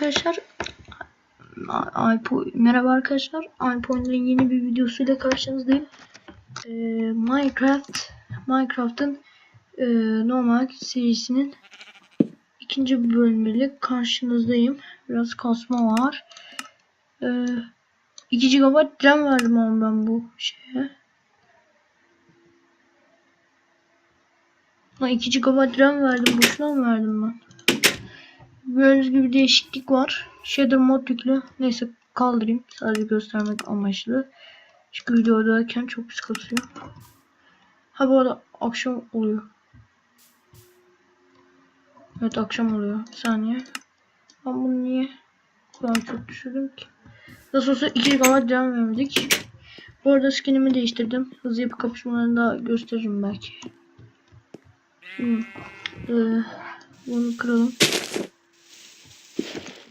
arkadaşlar. Merhaba arkadaşlar. Alpo'nun yeni bir videosuyla karşınızdayım. Ee, Minecraft Minecraft'ın e, normal serisinin ikinci bölümüyle karşınızdayım. Biraz kasma var. Ee, 2 GB RAM verdim ama ben bu şeye. Lan 2 GB RAM verdim. Boşuna mı verdim ben? Gördüğünüz gibi değişiklik var. Shader mod yüklü. Neyse kaldırayım. Sadece göstermek amaçlı. Çünkü videodayken çok pis kasıyor. Ha bu arada akşam oluyor. Evet akşam oluyor. Bir saniye. Ben bunu niye ben çok düşürdüm ki? Nasıl olsa 2 GB devam vermedik. Bu arada skinimi değiştirdim. Hızlı yapı kapışmalarını da gösteririm belki. Şimdi, e, bunu kıralım.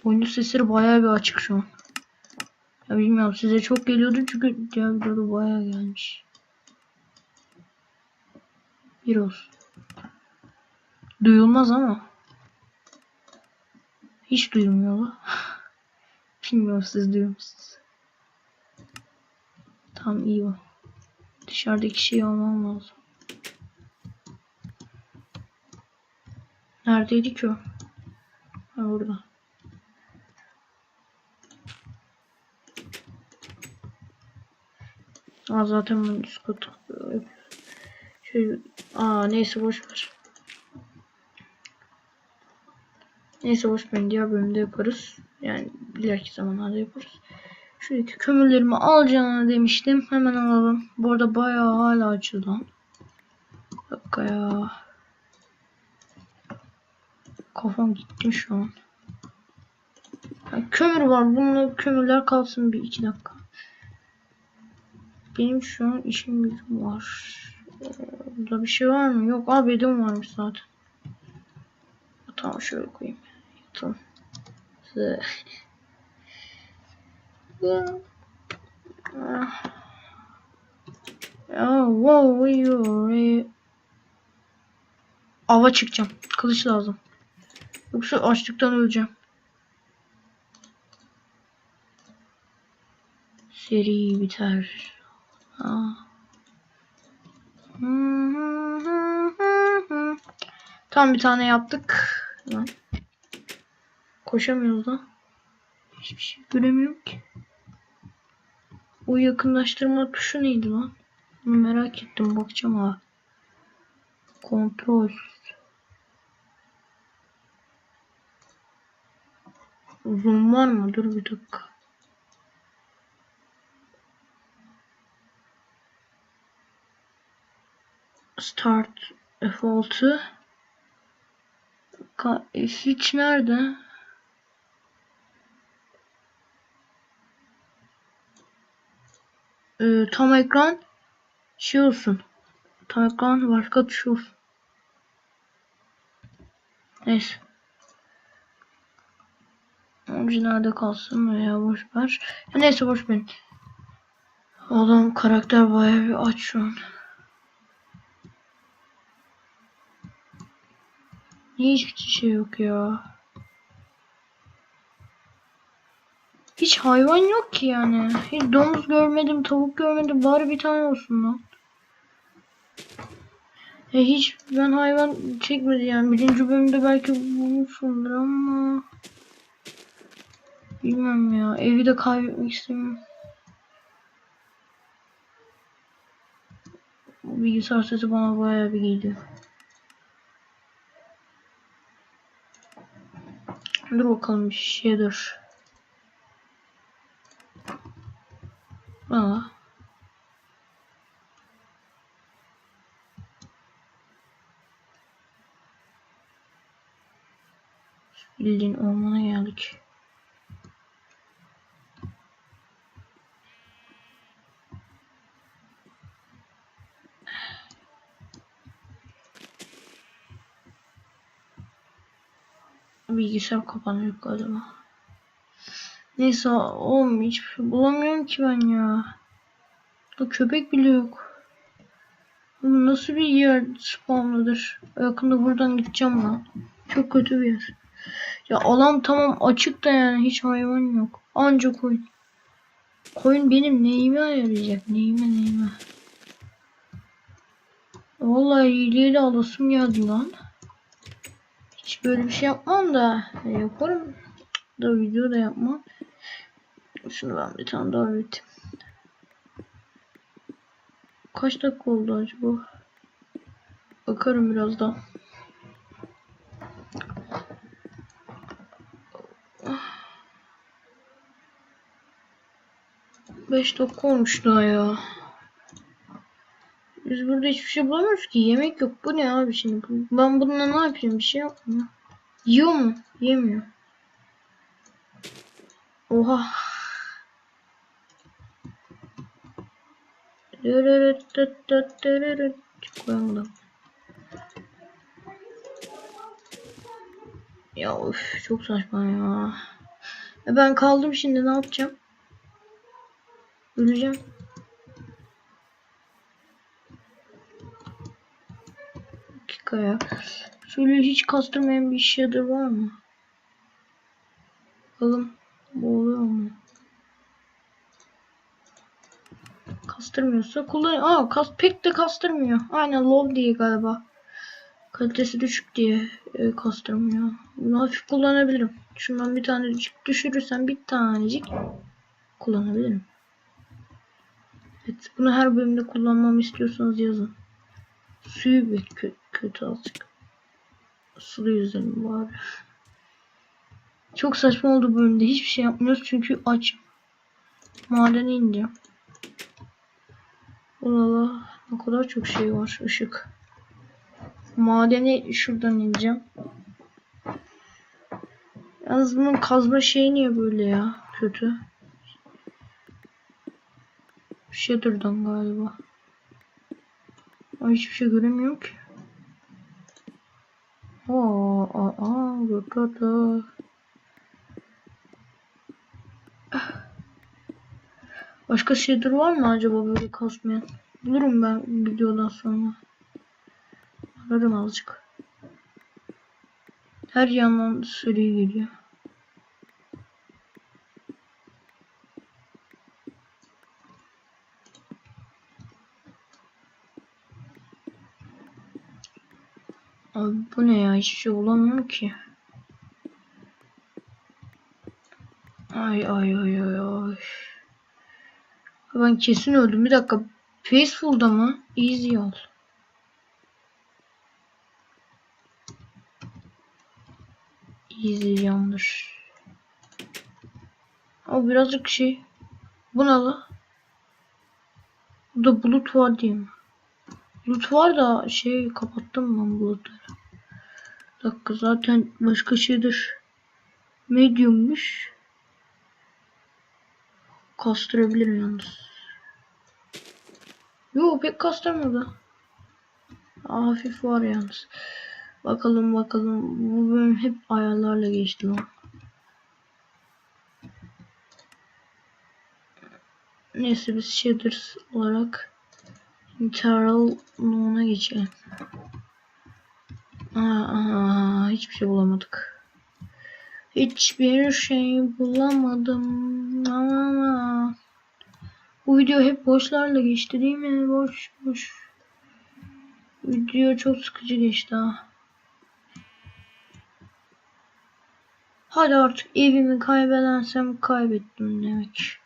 Oyunun sesleri bayağı bir açık şu an. Ya bilmiyorum size çok geliyordu çünkü diğer videoda bayağı gelmiş. Bir olsun. Duyulmaz ama. Hiç duyulmuyor. Bilmiyorum siz duyuyor musunuz? Tamam iyi o. Dışarıdaki şeyi almam lazım. Neredeydi ki o? Ha burada. Aa zaten ben katı Şöyle aa neyse boş ver. Neyse boş ver diğer bölümde yaparız. Yani ileriki zamanlarda yaparız. Şuradaki kömürlerimi alacağını demiştim. Hemen alalım. Bu arada bayağı hala. Bir dakika ya. Kafam gitti şu an. Ya kömür var. Bununla kömürler kalsın bir iki dakika. Benim şu an işim gücüm var. Burada bir şey var mı? Yok abi bedim varmış zaten. Tamam şöyle koyayım. Ah. Ya wow you Ava çıkacağım. Kılıç lazım. Yoksa açlıktan öleceğim. Seri biter. Aa. Tam bir tane yaptık. Lan. Koşamıyoruz da. Hiçbir şey göremiyorum ki. O yakınlaştırma tuşu neydi lan? Merak ettim bakacağım ha. Kontrol. Zoom var mı? Dur bir dakika. Start F6 F3 nerede? Ee, tam ekran şey olsun. Tam ekran başka tuş olsun. Neyse. Orijinalde kalsın veya boş ver. Neyse boş ver. Adam karakter bayağı bir aç şu an. Niye hiçbir şey yok ya? Hiç hayvan yok ki yani. Hiç domuz görmedim, tavuk görmedim. Bari bir tane olsun lan. E hiç ben hayvan çekmedi yani. Birinci bölümde belki bulmuşumdur ama... Bilmem ya. Evi de kaybetmek istemiyorum. Bilgisayar sesi bana bayağı bir geliyor. Dur bakalım bir şey dur. Aa. Bildiğin ormana geldik. Bilgisayar kapanıyor galiba. Neyse oğlum hiç bulamıyorum ki ben ya. Da köpek bile yok. Bu nasıl bir yer spawnlıdır? Yakında buradan gideceğim lan. Çok kötü bir yer. Ya alan tamam açık da yani hiç hayvan yok. Anca koyun. Koyun benim neyime yarayacak? Neyime neyime. Vallahi hileyle alasım geldi lan. Böyle bir şey yapmam da e, yaparım. Da video da yapmam. Şunu ben bir tane daha üreteyim. Kaç dakika oldu acaba? Bakarım birazdan. Beş dakika olmuş daha ya. Biz burada hiçbir şey bulamıyoruz ki. Yemek yok. Bu ne abi şimdi? Ben bununla ne yapayım? Bir şey yapmıyor. Yiyor mu? Yemiyor. Oha. Koyamadım. Ya üf, çok saçma ya. E ben kaldım şimdi ne yapacağım? Öleceğim. Dakika ya. Şöyle hiç kastırmayan bir shader var mı? Bakalım. Bu oluyor mu? Kastırmıyorsa kullan. Aa kas pek de kastırmıyor. Aynen low diye galiba. Kalitesi düşük diye e, kastırmıyor. Bunu hafif kullanabilirim. Şundan bir tanecik düşürürsem bir tanecik kullanabilirim. Evet, bunu her bölümde kullanmamı istiyorsanız yazın. Suyu bir kötü azıcık. Sulu yüzelim bari. Çok saçma oldu bölümde. Hiçbir şey yapmıyoruz çünkü aç. Madene ineceğim. Allah ne kadar çok şey var. ışık. Madeni şuradan ineceğim. Yalnız bunun kazma şeyi niye böyle ya? Kötü. Shader'dan galiba. Ay hiçbir şey göremiyorum ki. Aa, aa, aa, da, da. Başka shader var mı acaba böyle kasmayan? Bulurum ben videodan sonra. Ararım azıcık. Her yandan seri geliyor. Abi bu ne ya? Hiçbir şey bulamıyorum ki. Ay ay ay ay ay. Ben kesin öldüm. Bir dakika. Peaceful'da mı? Easy ol. Easy yanlış. O birazcık şey. Bu ne la? Burada bulut var diye mi? Bulut var da şey kapattım ben bulutları. Dakika zaten başka şeydir. Medium'muş. Kastırabilirim yalnız. Yo pek kastırmadı. Hafif var yalnız. Bakalım bakalım. Bu bölüm hep ayarlarla geçti lan. Neyse biz shaders olarak Internal No'na geçelim. Aa, aa, hiçbir şey bulamadık. Hiçbir şey bulamadım. Ama bu video hep boşlarla geçti değil mi? Boş boş. Video çok sıkıcı geçti ha. Hadi artık evimi kaybedersem kaybettim demek.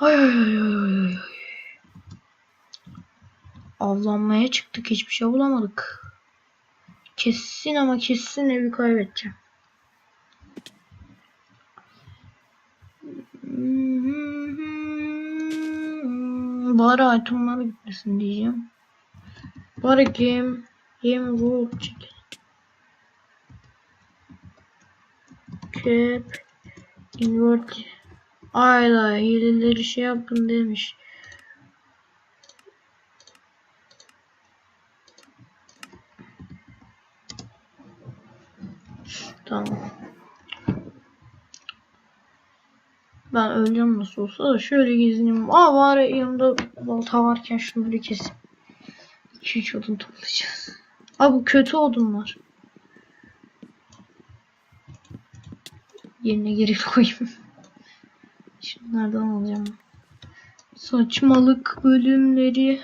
Ay ay ay ay ay. Avlanmaya çıktık hiçbir şey bulamadık. Kesin ama kesin evi kaybedeceğim. Bari itemlara gitmesin diyeceğim. Bari game game rule çekelim. Cap invert Ayla hileleri şey yapın demiş. Tamam. Ben öleceğim nasıl olsa da şöyle gezineyim. Aa var yanımda balta varken şunu bir keseyim. 2-3 odun toplayacağız. Aa bu kötü odunlar. yerine geri koyayım. Şunlardan alacağım. Saçmalık bölümleri.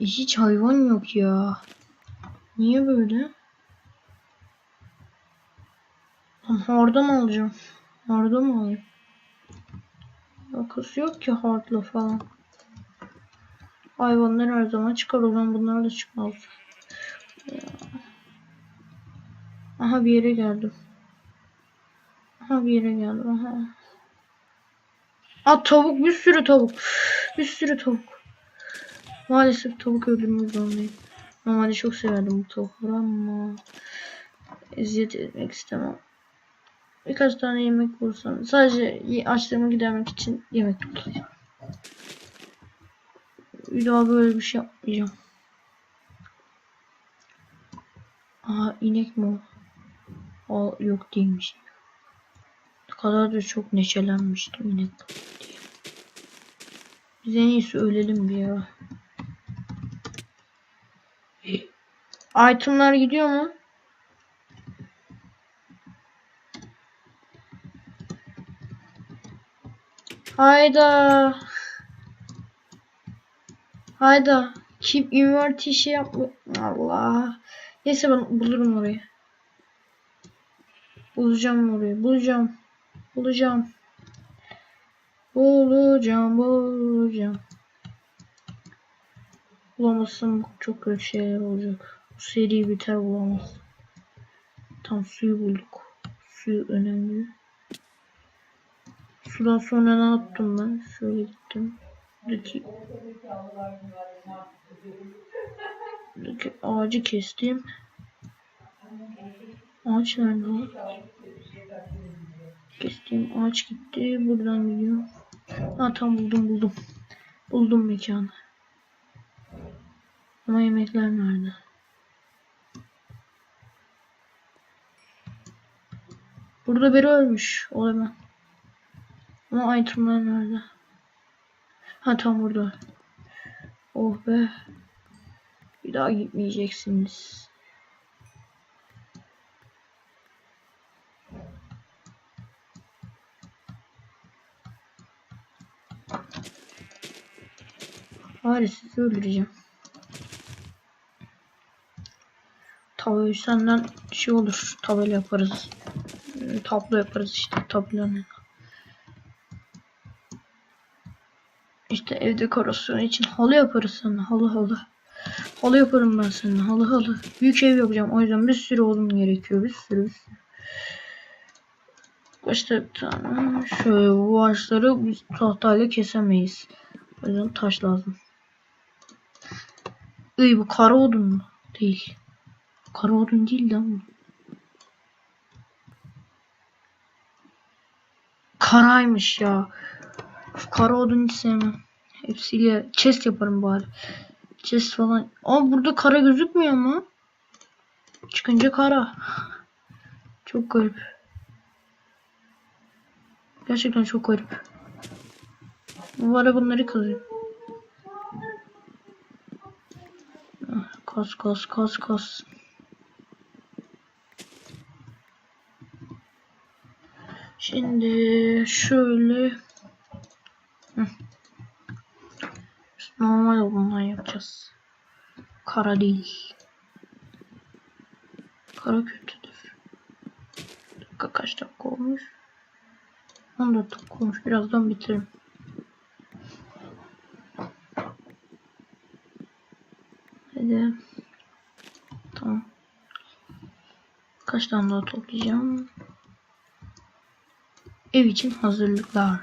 Hiç hayvan yok ya. Niye böyle? Lan Harda mı alacağım? Harda mı alayım? Alakası yok ki hardla falan. Hayvanlar her zaman çıkar o zaman bunlar da çıkmaz. Aha bir yere geldim. Aha bir yere geldim. Aha. Aa tavuk bir sürü tavuk. Bir sürü tavuk. Maalesef tavuk öldürmek zorundayım. Normalde çok severdim bu tavukları ama eziyet etmek istemem. Birkaç tane yemek bulsam. Sadece açlığımı gidermek için yemek tutacağım. Bir daha böyle bir şey yapmayacağım. Aa inek mi o? Yok değilmiş. Ne kadar da çok neşelenmiştim inek. Biz en iyisi ölelim bir ya. Itemlar gidiyor mu? Hayda. Hayda. Keep inverti şey yapma. Allah. Neyse ben bulurum orayı. Bulacağım orayı. Bulacağım. Bulacağım. Bulacağım. Bulacağım. Bulamazsam çok kötü şeyler olacak. Bu seri biter bulamaz. Tam suyu bulduk. Suyu önemli. Sudan sonra ne yaptım ben? Şöyle gittim. Buradaki, buradaki ağacı kestim. Ağaç nerede? Kestiğim ağaç gitti. Buradan gidiyor. Ha tam buldum buldum. Buldum mekanı. Ama yemekler nerede? Burada biri ölmüş. O ben. Ama itemler nerede? Ha tam burada. Oh be. Bir daha gitmeyeceksiniz. Bari sizi öldüreceğim. Tavayı senden şey olur. Tabela yaparız. Tablo yaparız işte tablanın. İşte ev dekorasyonu için halı yaparız sana. Halı halı. Halı yaparım ben sana. Halı halı. Büyük ev yapacağım. O yüzden bir sürü odun gerekiyor. Bir sürü bir sürü. İşte bir tane. Şöyle bu ağaçları biz tahtayla kesemeyiz. O yüzden taş lazım. Iy bu kara odun mu? Değil. Kara odun değil lan bu. Karaymış ya. Of, kara odun hiç sevmem. Hepsiyle chest yaparım bari. Chest falan. Ama burada kara gözükmüyor mu? Çıkınca kara. Çok garip. Gerçekten çok garip. Bu ara bunları. Ah, Kas kas kas kas. Şimdi şöyle normal bundan yapacağız. Kara değil. Kara kötüdür. Dakika kaç dakika olmuş? 14 dakika olmuş. Birazdan bitiririm. Hadi. Tamam. Kaç tane daha toplayacağım? Ev için hazırlıklar.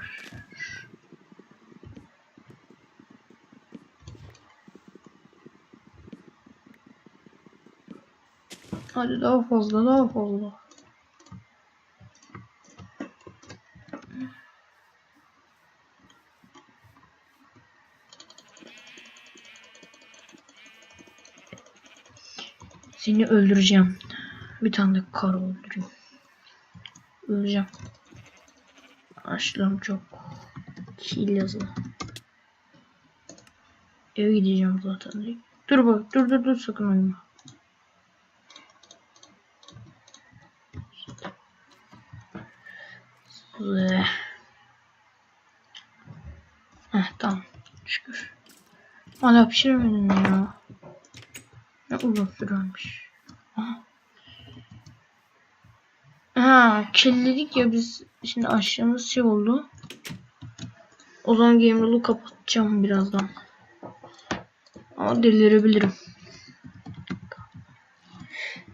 Hadi daha fazla daha fazla. Seni öldüreceğim. Bir tane de karı öldüreyim. Öleceğim. Aşkım çok kil yazılı. Eve gideceğim zaten. Dur bak dur dur dur sakın oyma. Heh tamam şükür. Hala pişiremedim ya. Ne uzun sürermiş. Ha, kirledik ya biz şimdi aşağımız şey oldu. O zaman game role'u kapatacağım birazdan. Ama delirebilirim.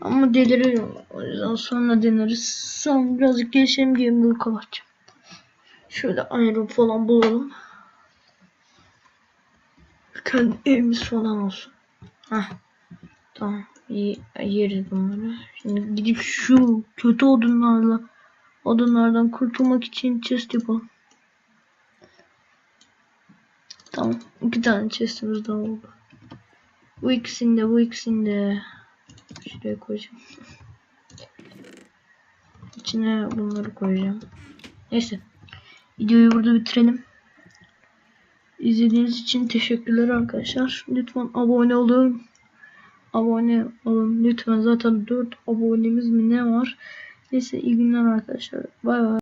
Ama deliriyorum. O yüzden sonra deneriz. Sonra birazcık gelişelim game role'u kapatacağım. Şöyle ayrı falan bulalım. Kendi evimiz falan olsun. Heh. Tamam. Yeriz bunları. Şimdi gidip şu kötü odunlarla odunlardan kurtulmak için chest yapalım. Tamam. iki tane chestimiz daha oldu. Bu ikisini de bu ikisini de şuraya koyacağım. İçine bunları koyacağım. Neyse. Videoyu burada bitirelim. İzlediğiniz için teşekkürler arkadaşlar. Lütfen abone olun. Abone olun lütfen. Zaten 4 abonemiz mi ne var? Neyse iyi günler arkadaşlar. Bay bay.